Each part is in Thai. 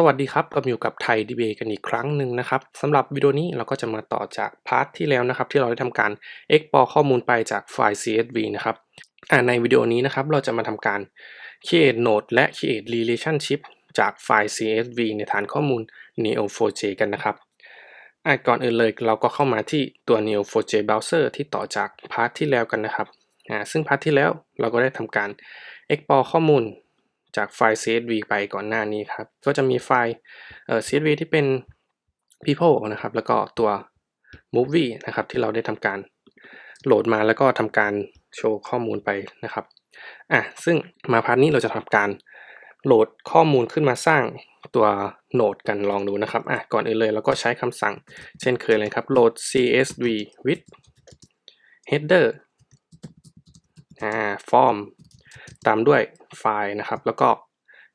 สวัสดีครับกลับมาอยู่กับไทย DBA กันอีกครั้งหนึ่งนะครับสำหรับวิดีโอนี้เราก็จะมาต่อจากพาร์ทที่แล้วนะครับ ที่เราได้ทำการ export ข้อมูลไปจากไฟล์ CSV นะครับในวิดีโอนี้นะครับเราจะมาทำการ create node และ create relationship จากไฟล์ CSV ในฐานข้อมูล Neo4j กันนะครับก่อนอื่นเลยเราก็เข้ามาที่ตัว Neo4j browser ที่ต่อจากพาร์ทที่แล้วกันนะครับซึ่งพาร์ทที่แล้วเราก็ได้ทำการ export ข้อมูล จากไฟล์ CSV ไปก่อนหน้านี้ครับ ก็จะมีไฟล์เอ่อ CSV ที่เป็น people นะครับ แล้วก็ตัว movie นะครับ ที่เราได้ทำการโหลดมาแล้วก็ทำการโชว์ข้อมูลไปนะครับ อะ ซึ่งมาพาร์ทนี้เราจะทำการโหลดข้อมูลขึ้นมาสร้างตัวโนดกันลองดูนะครับ อะ ก่อนอื่นเลยเราก็ใช้คำสั่งเช่นเคยเลยครับ load csv with header อ่า form ตามด้วยไฟล์นะครับ แล้วก็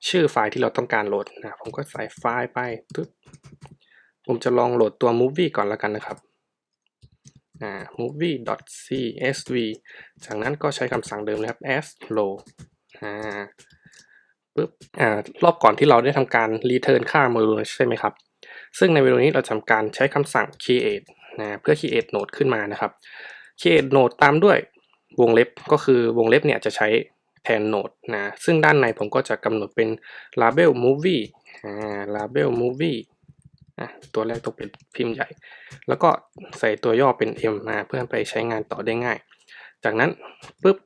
ชื่อไฟล์ที่เราต้องการโหลดนะผมก็ใส่ไฟล์ไปปึ๊บผมจะลองโหลดตัว movie ก่อนแล้วกันนะครับอ่า movie.csv จากนั้นก็ใช้คำสั่งเดิมนะครับ as load อ่าปึ๊บอ่ารอบก่อนที่เราได้ทำการ return ค่า module ใช่ไหมครับ ซึ่งในวิดีโอนี้เราทำการใช้คำสั่ง create นะเพื่อ create node ขึ้นมานะครับ create node ตามด้วยวงเล็บก็คือวงเล็บเนี่ยจะใช้ แทนโนดนะซึ่งด้านในผมก็จะกำหนดเป็น label movie อ่า label movie อ่ตัวแรกต้องเป็นพิมพ์ใหญ่ แล้วก็ใส่ตัวย่อเป็น m มาเพื่อไปใช้งานต่อได้ง่าย จากนั้นปุ๊บ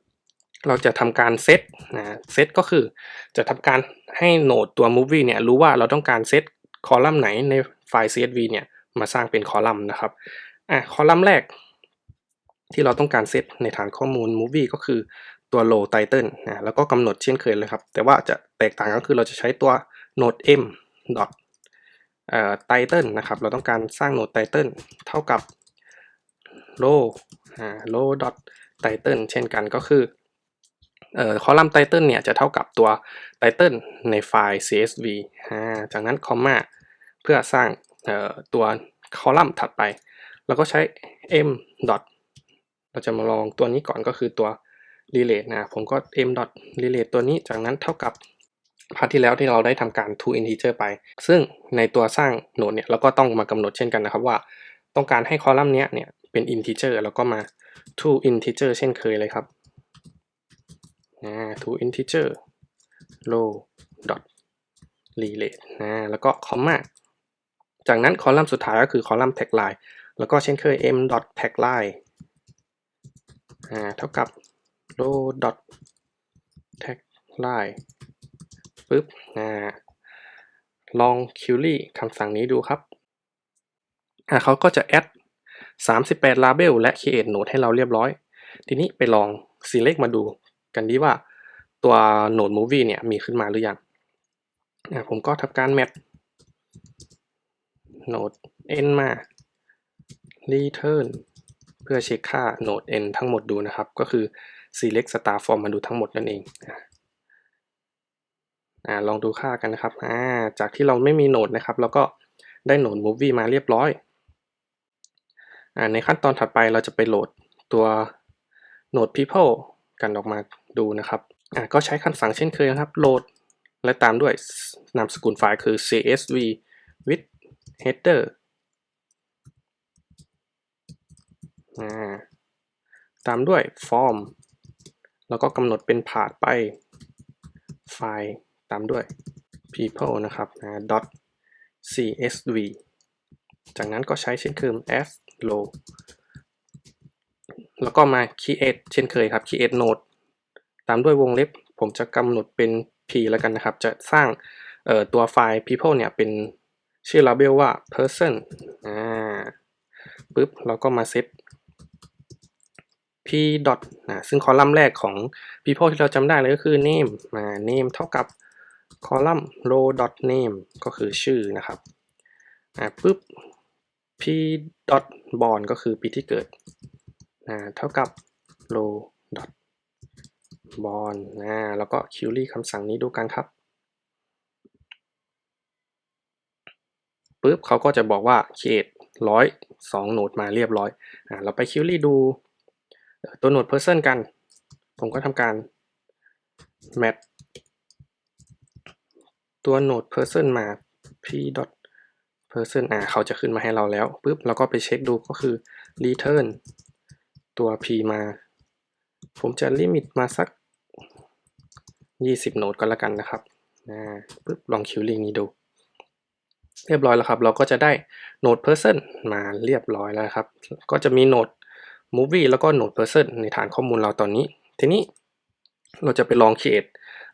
เราจะทำการเซตนะเซตก็คือจะทำการให้โนดตัว movie เนี่ยรู้ว่าเราต้องการเซตคอลัมน์ไหนในไฟล์ csv เนี่ยมาสร้างเป็นคอลัมน์นะครับอะคอลัมน์แรกที่เราต้องการเซตในฐานข้อมูล movie ก็คือ ตัว low title นะแล้วก็กำหนดเช่นเคยเลยครับ แต่ว่าจะแตกต่างก็คือเราจะใช้ตัว node m dot title นะครับ เราต้องการสร้าง node title เท่ากับ low low dot title เช่นกันก็คือคอลัมน์ title เนี่ยจะเท่ากับตัว title ในไฟล์ csv จากนั้นคอมมาเพื่อสร้างตัวคอลัมน์ถัดไป แล้วก็ใช้ m dot เราจะมาลองตัวนี้ก่อนก็คือตัว relate นะผมก็ m dot relate ตัวนี้จากนั้นเท่ากับพาร์ทที่แล้วที่เราได้ทำการ to integer ไป ซึ่งในตัวสร้างโนดเนี่ยเราก็ต้องมากำหนดเช่นกันนะครับว่า ต้องการให้คอลัมน์เนี้ยเนี่ยเป็น integer แล้วก็มา to integer เช่นเคยเลยครับนะ to integer row dot relate นะแล้วก็คอมมาจากนั้นคอลัมน์สุดท้ายก็คือคอลัมน์ tagline แล้วก็เช่นเคย m dot tagline อ่าเท่ากับ row dot tagline ปึ๊บอ่าลอง query คำสั่งนี้ดูครับอ่าเขาก็จะ add 38 label และ create node ให้เราเรียบร้อย ทีนี้ไปลอง select มาดูกันดีว่าตัว node movie เนี่ยมีขึ้นมาหรือยังอ่าผมก็ทำการ map node n มา return เพื่อเช็คค่า node n ทั้งหมดดูนะครับ ก็คือ select star form มาดูทั้งหมดนั่นเองอ่าลองดูค่ากันนะครับอ่าจากที่เราไม่มีโหนดนะครับเราก็ได้โหนด movie มาเรียบร้อยอ่าในขั้นตอนถัดไปเราจะไปโหลดตัวโหนด people กันออกมาดูนะครับอ่าก็ใช้คำสั่งเช่นเคยนะครับโหลดและตามด้วยนามสกุลไฟล์คือ csv with header ตามด้วย form แล้วก็กำหนดเป็นผาดไปไฟล์ตามด้วย people นะครับนะ dot csv จากนั้นก็ใช้เช่นเคย as low แล้วก็มา create เช่นเคยครับ create node ตามด้วยวงเล็บ ผมจะกำหนดเป็น p แล้วกันนะครับ จะสร้างตัวไฟล์ people เนี่ยเป็นชื่อ label ว่า person อ่าปึ๊บเราก็มาเซต p dot นะซึ่งคอลัมน์แรกของ people ที่เราจำได้เลยก็คือ name มา name เท่ากับคอลัมน์ row dot name ก็คือชื่อนะครับอ่าปุ๊บ p dot born ก็คือปีที่เกิดอ่าเท่ากับ row dot born นะแล้วก็ query คำสั่งนี้ดูกันครับปุ๊บเขาก็จะบอกว่า create ร้อยสองโหนดมาเรียบร้อยอ่าเราไป query ดู ตัวโหนด person กัน ผมก็ทำการ map ตัวโหนด person มา p dot person อ่าเขาจะขึ้นมาให้เราแล้วปุ๊บเราก็ไปเช็คดูก็คือ return ตัว p มา ผมจะลิมิตมาสัก 20โนดก็แล้วกันนะครับอ่าปุ๊บลองคิวลิงนี้ดู เรียบร้อยแล้วครับ เราก็จะได้โนด person มาเรียบร้อยแล้วครับ ก็จะมีโนด movie แล้วก็โนด person ในฐานข้อมูลเราตอนนี้ ทีนี้เราจะไปลอง create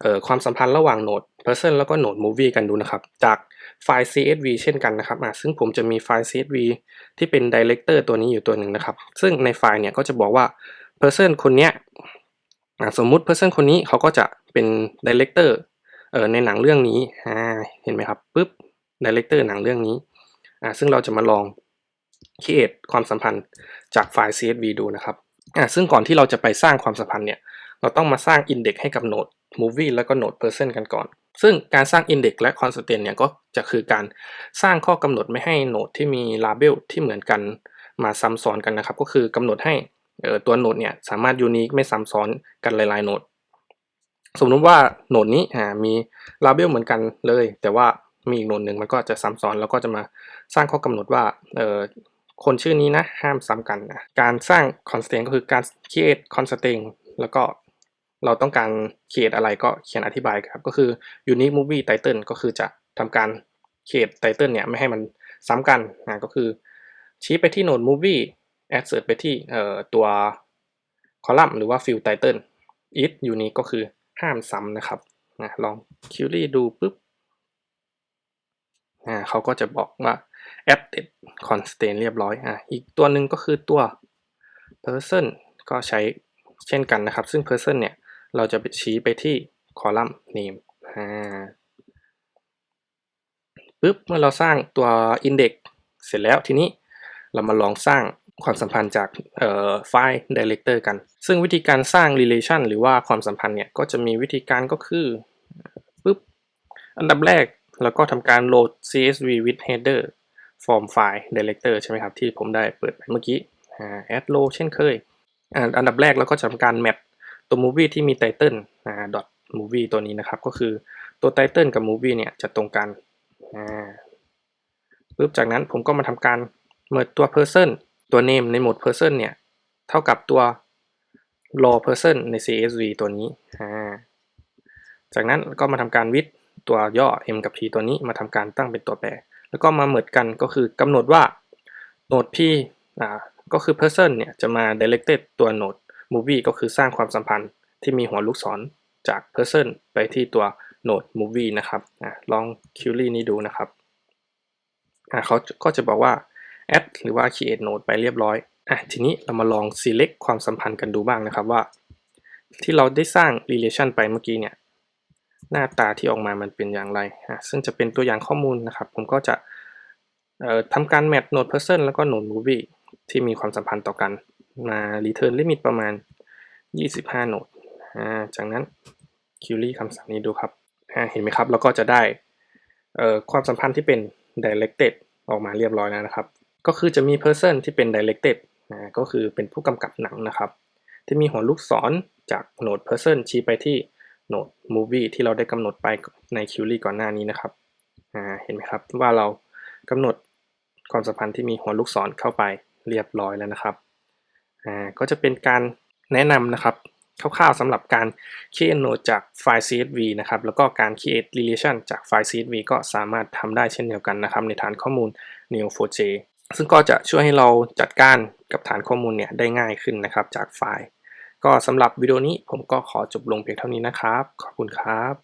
ออความสัมพันธ์ระหว่างโนด person แล้วก็โนด movie กันดูนะครับ จากไฟล์ csv เช่นกันนะครับซึ่งผมจะมีไฟล์ csv ที่เป็น director ตัวนี้อยู่ตัวหนึ่งนะครับ ซึ่งในไฟล์เนี่ยก็จะบอกว่า person คนเนี้ยสมมุติ person คนนี้เขาก็จะเป็น director เออในหนังเรื่องนี้เห็นไหมครับปุ๊บ director หนังเรื่องนี้ซึ่งเราจะมาลอง create ความสัมพันธ์จากไฟล์ csv ดูนะครับอ่าซึ่งก่อนที่เราจะไปสร้างความสัมพันธ์เนี่ย เราต้องมาสร้าง index ให้กับโนด movie แล้วก็โนด person กันก่อน ซึ่งการสร้าง index และ Constant เนี่ยก็จะคือการสร้างข้อกำหนดไม่ให้โนดที่มี label ที่เหมือนกันมาซ้ำซ้อนกันนะครับ ก็คือกำหนดให้ตัวโนดเนี่ยสามารถ unique ไม่ซ้ำซ้อนกันหลายๆโนด สมมติว่าโนดนี้มี label เหมือนกันเลย แต่ว่ามีอีกโนดหนึ่งมันก็จะซ้ำซ้อนแล้วก็จะมาสร้างข้อกำหนดว่า คนชื่อนี้นะห้ามซ้ำกันนะการสร้าง constraint ก็คือการ create constraint แล้วก็เราต้องการ create อะไรก็เขียนอธิบายครับ ก็คือ unique movie title ก็คือจะทำการ create title เนี่ยไม่ให้มันซ้ำกันนะก็คือชี้ไปที่โหนด movie assert ไปที่ตัว column หรือว่า field title is unique ก็คือห้ามซ้ำนะครับนะลอง query ดูปุ๊บอ่าเขาก็จะบอกว่า added constraint เรียบร้อยอะอีกตัวหนึ่งก็คือตัว person ก็ใช้เช่นกันนะครับ ซึ่ง person เนี่ย เราจะไปชี้ไปที่ column name อ่าปุ๊บเมื่อเราสร้างตัว index เสร็จแล้วทีนี้เรามาลองสร้างความสัมพันธ์จากไฟล์ director กัน ซึ่งวิธีการสร้าง relation หรือว่าความสัมพันธ์เนี่ย ก็จะมีวิธีการก็คือปุ๊บอันดับแรกเราก็ทำการ load csv with header form file director ใช่ไหมครับ ที่ผมได้เปิดไปเมื่อกี้ add load เช่นเคย อันดับแรกเราก็จะทำการ map ตัว movie ที่มี title dot movie ตัวนี้นะครับ ก็คือตัว title กับ movie เนี่ยจะตรงกันปุ๊บจากนั้นผมก็มาทำการ merge ตัว person ตัว name ในโหมด person เนี่ย เท่ากับตัว raw person ใน csv ตัวนี้ จากนั้นก็มาทำการ with ตัวย่อ m กับ p ตัวนี้มาทำการตั้งเป็นตัวแปร แล้วก็มาเหมือนกันก็คือกำหนดว่าโนด p อ่าก็คือ person เนี่ยจะมา directed ตัวโนด movie ก็คือสร้างความสัมพันธ์ที่มีหัวลูกศรจาก person ไปที่ตัวโนด movie นะครับอ่าลอง query นี้ดูนะครับอ่าเขาก็จะบอกว่า add หรือว่า create node ไปเรียบร้อยอะทีนี้เรามาลอง select ความสัมพันธ์กันดูบ้างนะครับว่า ที่เราได้สร้าง relation ไปเมื่อกี้เนี่ย หน้าตาที่ออกมามันเป็นอย่างไรอะซึ่งจะเป็นตัวอย่างข้อมูลนะครับ ผมก็จะทำการ match node person แล้วก็ node movie ที่มีความสัมพันธ์ต่อกันมา return limit ประมาณ 25 โนดอ่าจากนั้น query คำสั่งนี้ดูครับ เห็นไหมครับ แล้วก็จะได้ความสัมพันธ์ที่เป็น directed ออกมาเรียบร้อยแล้วนะครับ ก็คือจะมี person ที่เป็น directed อ่าก็คือเป็นผู้กำกับหนังนะครับ ที่มีหัวลูกศรจากโหนด person ชี้ไปที่ โหนด movie ที่เราได้กำหนดไปใน query ก่อนหน้านี้นะครับอ่าเห็นไหมครับว่าเรากำหนดความสัมพันธ์ที่มีหัวลูกศรเข้าไปเรียบร้อยแล้วนะครับอ่าก็จะเป็นการแนะนำนะครับคร่าวๆสำหรับการ create node จากไฟล์ CSV นะครับแล้วก็การ create relation จากไฟล์ CSV ก็สามารถทำได้เช่นเดียวกันนะครับในฐานข้อมูล Neo4j ซึ่งก็จะช่วยให้เราจัดการกับฐานข้อมูลเนี่ยได้ง่ายขึ้นนะครับจากไฟล์ ก็สำหรับวิดีโอนี้ผมก็ขอจบลงเพียงเท่านี้นะครับ ขอบคุณครับ